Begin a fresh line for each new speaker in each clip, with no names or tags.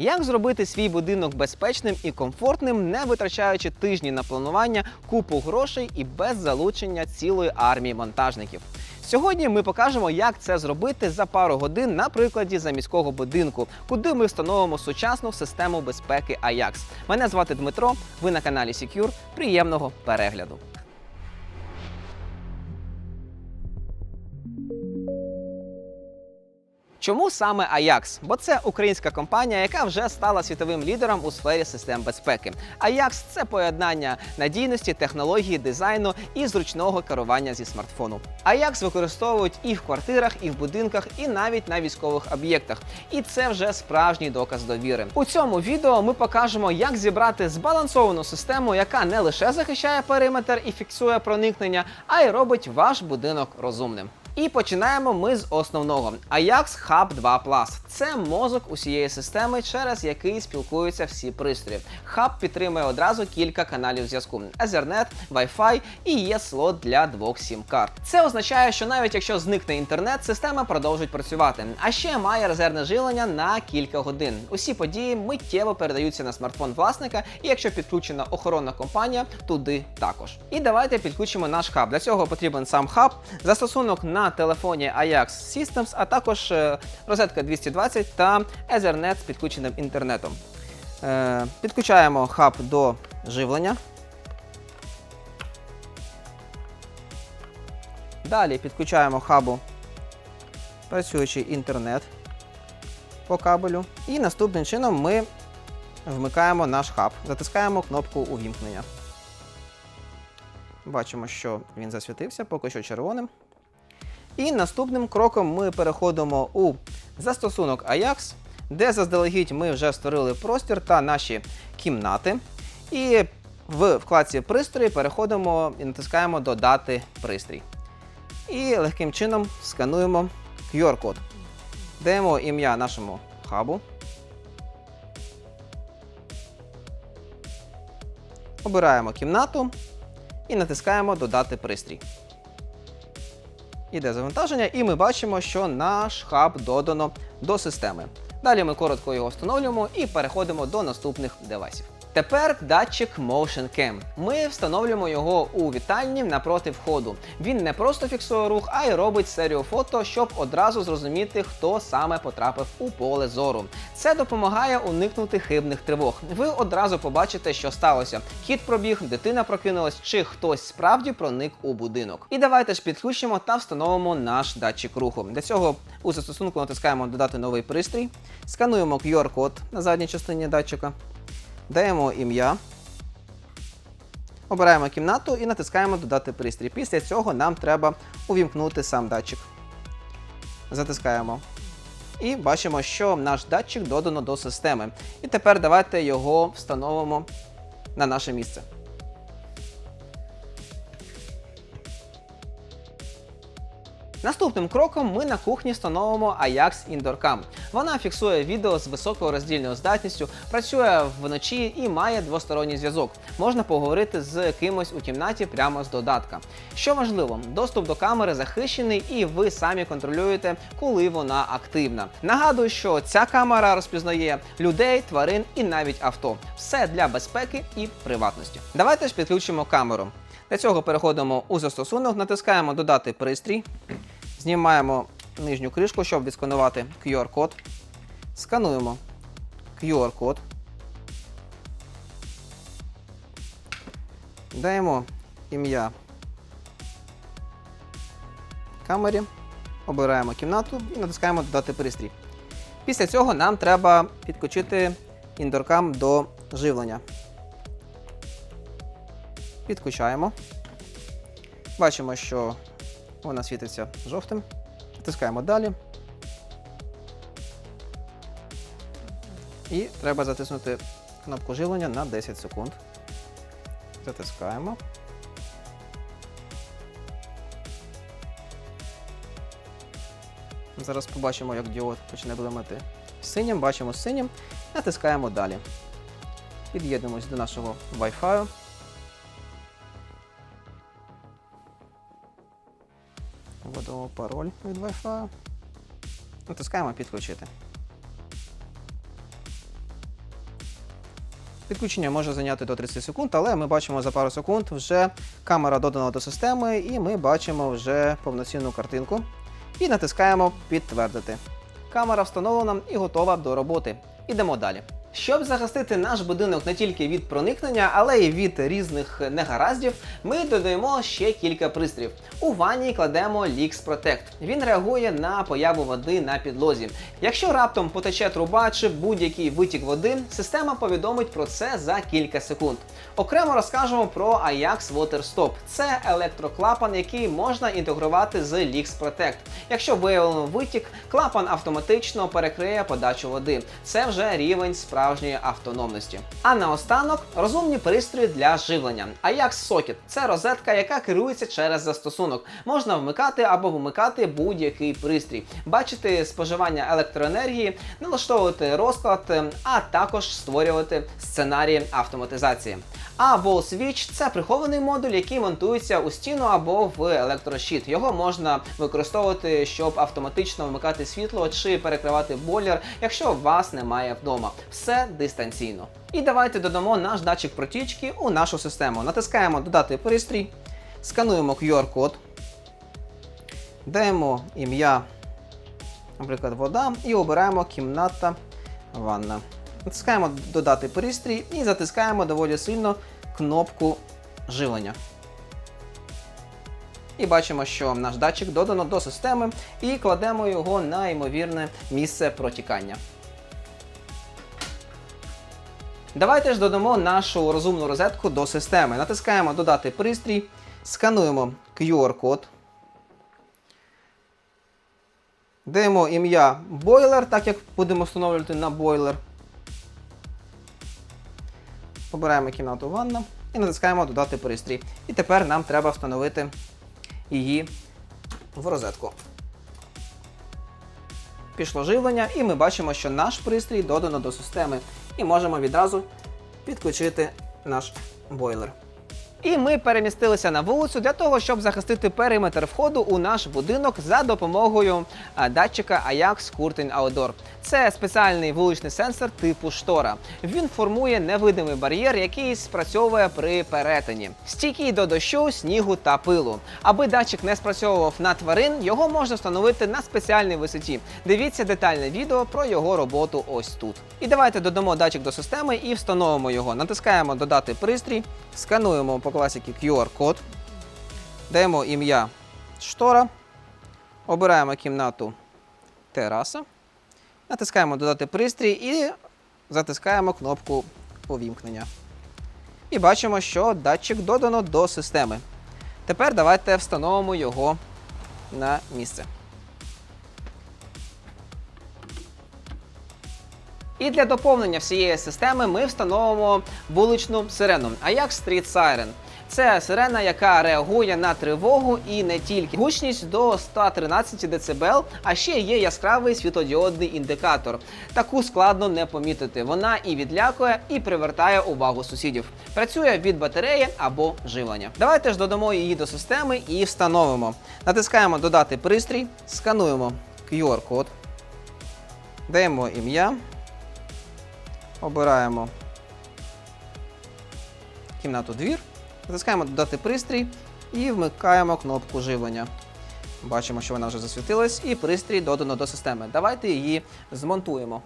Як зробити свій будинок безпечним і комфортним, не витрачаючи тижні на планування, купу грошей і без залучення цілої армії монтажників? Сьогодні ми покажемо, як це зробити за пару годин на прикладі заміського будинку, куди ми встановимо сучасну систему безпеки Ajax. Мене звати Дмитро. Ви на каналі Secure. Приємного перегляду. Чому саме Ajax? Бо це українська компанія, яка вже стала світовим лідером у сфері систем безпеки. Ajax – це поєднання надійності, технології, дизайну і зручного керування зі смартфону. Ajax використовують і в квартирах, і в будинках, і навіть на військових об'єктах. І це вже справжній доказ довіри. У цьому відео ми покажемо, як зібрати збалансовану систему, яка не лише захищає периметр і фіксує проникнення, а й робить ваш будинок розумним. І починаємо ми з основного. Ajax Hub 2 Plus. Це мозок усієї системи, через який спілкуються всі пристрої. Хаб підтримує одразу кілька каналів зв'язку: Ethernet, Wi-Fi і є слот для двох сім-карт. Це означає, що навіть якщо зникне інтернет, система продовжить працювати. А ще має резервне живлення на кілька годин. Усі події миттєво передаються на смартфон власника, і якщо підключена охоронна компанія, туди також. І давайте підключимо наш хаб. Для цього потрібен сам хаб, застосунок на телефоні Ajax Systems, а також е, розетка 220 та Ethernet з підключеним інтернетом. Е, Підключаємо хаб до живлення. Далі підключаємо хабу працюючий інтернет по кабелю. І наступним чином ми вмикаємо наш хаб, затискаємо кнопку увімкнення. Бачимо, що він засвітився, поки що червоним. І наступним кроком ми переходимо у застосунок Ajax, де заздалегідь ми вже створили простір та наші кімнати. І в вкладці пристрої переходимо і натискаємо Додати пристрій. І легким чином скануємо QR-код. Даємо ім'я нашому хабу. Обираємо кімнату і натискаємо Додати пристрій. Іде завантаження, і ми бачимо, що наш хаб додано до системи. Далі ми коротко його встановлюємо і переходимо до наступних девайсів. Тепер датчик Motion Cam. Ми встановлюємо його у вітальні напроти входу. Він не просто фіксує рух, а й робить серію фото, щоб одразу зрозуміти, хто саме потрапив у поле зору. Це допомагає уникнути хибних тривог. Ви одразу побачите, що сталося. Хід пробіг, дитина прокинулась, чи хтось справді проник у будинок. І давайте ж підключимо та встановимо наш датчик руху. Для цього у застосунку натискаємо Додати новий пристрій, скануємо QR-код на задній частині датчика. Даємо ім'я. Обираємо кімнату і натискаємо Додати пристрій. Після цього нам треба увімкнути сам датчик. Затискаємо. І бачимо, що наш датчик додано до системи. І тепер давайте його встановимо на наше місце. Наступним кроком ми на кухні встановимо Ajax Indoor Cam. Вона фіксує відео з високою роздільною здатністю, працює вночі і має двосторонній зв'язок. Можна поговорити з кимось у кімнаті прямо з додатка. Що важливо, доступ до камери захищений, і ви самі контролюєте, коли вона активна. Нагадую, що ця камера розпізнає людей, тварин і навіть авто. Все для безпеки і приватності. Давайте ж підключимо камеру. Для цього переходимо у застосунок, натискаємо Додати пристрій, знімаємо нижню кришку, щоб відсканувати QR-код. Скануємо QR-код. Даємо ім'я камері, обираємо кімнату і натискаємо Додати пристрій. Після цього нам треба підключити індоркам до живлення. Підключаємо. Бачимо, що вона світиться жовтим. Натискаємо далі. І треба затиснути кнопку живлення на 10 секунд. Затискаємо. Зараз побачимо, як діод почне блимати синім. Бачимо синім. Натискаємо далі. Під'єднуємось до нашого Wi-Fi. Вводимо пароль від Wi-Fi. Натискаємо підключити. Підключення може зайняти до 30 секунд, але ми бачимо за пару секунд вже камера додана до системи, і ми бачимо вже повноцінну картинку. І натискаємо підтвердити. Камера встановлена і готова до роботи. Ідемо далі. Щоб захистити наш будинок не тільки від проникнення, але й від різних негараздів, ми додаємо ще кілька пристроїв. У ванні кладемо Lix Protect. Він реагує на появу води на підлозі. Якщо раптом потече труба чи будь-який витік води, система повідомить про це за кілька секунд. Окремо розкажемо про Ajax Water Stop. Це електроклапан, який можна інтегрувати з Lix Protect. Якщо виявлено витік, клапан автоматично перекриє подачу води. Це вже рівень справжньої автономності. А наостанок розумні пристрої для живлення. Ajax Socket – це розетка, яка керується через застосунок. Можна вмикати або вимикати будь-який пристрій, бачити споживання електроенергії, налаштовувати розклад, а також створювати сценарії автоматизації. А Wall Switch – це прихований модуль, який монтується у стіну або в електрощит. Його можна використовувати, щоб автоматично вмикати світло чи перекривати бойлер, якщо вас немає вдома. Все дистанційно. І давайте додамо наш датчик протічки у нашу систему. Натискаємо Додати пристрій, скануємо QR-код, даємо ім'я, наприклад, вода, і обираємо кімната ванна. Натискаємо Додати пристрій і затискаємо доволі сильно кнопку живлення. І бачимо, що наш датчик додано до системи і кладемо його на ймовірне місце протікання. Давайте ж додамо нашу розумну розетку до системи. Натискаємо Додати пристрій, скануємо QR-код. Даємо ім'я бойлер, так як будемо встановлювати на бойлер. Обираємо кімнату ванна і натискаємо Додати пристрій. І тепер нам треба встановити її в розетку. Пішло живлення, і ми бачимо, що наш пристрій додано до системи. І можемо відразу підключити наш бойлер. І ми перемістилися на вулицю для того, щоб захистити периметр входу у наш будинок за допомогою датчика Ajax Curtain Outdoor. Це спеціальний вуличний сенсор типу штора. Він формує невидимий бар'єр, який спрацьовує при перетині, стійкий до дощу, снігу та пилу. Аби датчик не спрацьовував на тварин, його можна встановити на спеціальній висоті. Дивіться детальне відео про його роботу ось тут. І давайте додамо датчик до системи і встановимо його. Натискаємо Додати пристрій, скануємо по класіки QR-код, даємо ім'я штора, обираємо кімнату тераса, натискаємо Додати пристрій і затискаємо кнопку увімкнення. І бачимо, що датчик додано до системи. Тепер давайте встановимо його на місце. І для доповнення всієї системи ми встановимо вуличну сирену Ajax Street Siren. Це сирена, яка реагує на тривогу і не тільки. Гучність до 113 дБ, а ще є яскравий світлодіодний індикатор. Таку складно не помітити. Вона і відлякує, і привертає увагу сусідів. Працює від батареї або живлення. Давайте ж додамо її до системи і встановимо. Натискаємо Додати пристрій, скануємо QR-код, даємо ім'я. Обираємо кімнату двір, натискаємо Додати пристрій і вмикаємо кнопку живлення. Бачимо, що вона вже засвітилась, і пристрій додано до системи. Давайте її змонтуємо.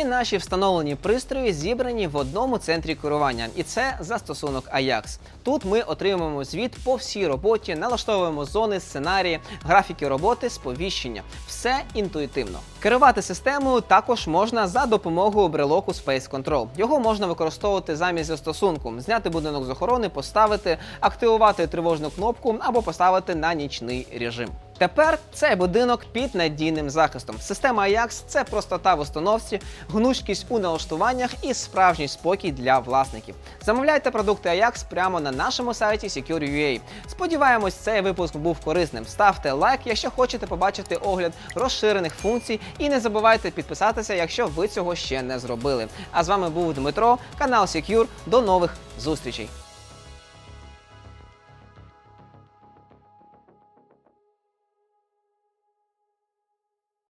Всі наші встановлені пристрої зібрані в одному центрі керування, і це застосунок Ajax. Тут ми отримуємо звіт по всій роботі, налаштовуємо зони, сценарії, графіки роботи, сповіщення. Все інтуїтивно. Керувати системою також можна за допомогою брелоку Space Control. Його можна використовувати замість застосунку, зняти будинок з охорони, поставити, активувати тривожну кнопку або поставити на нічний режим. Тепер цей будинок під надійним захистом. Система Ajax – це простота в установці, гнучкість у налаштуваннях і справжній спокій для власників. Замовляйте продукти Ajax прямо на нашому сайті Secure.ua. Сподіваємось, цей випуск був корисним. Ставте лайк, якщо хочете побачити огляд розширених функцій, і не забувайте підписатися, якщо ви цього ще не зробили. А з вами був Дмитро, канал Secure. До нових зустрічей.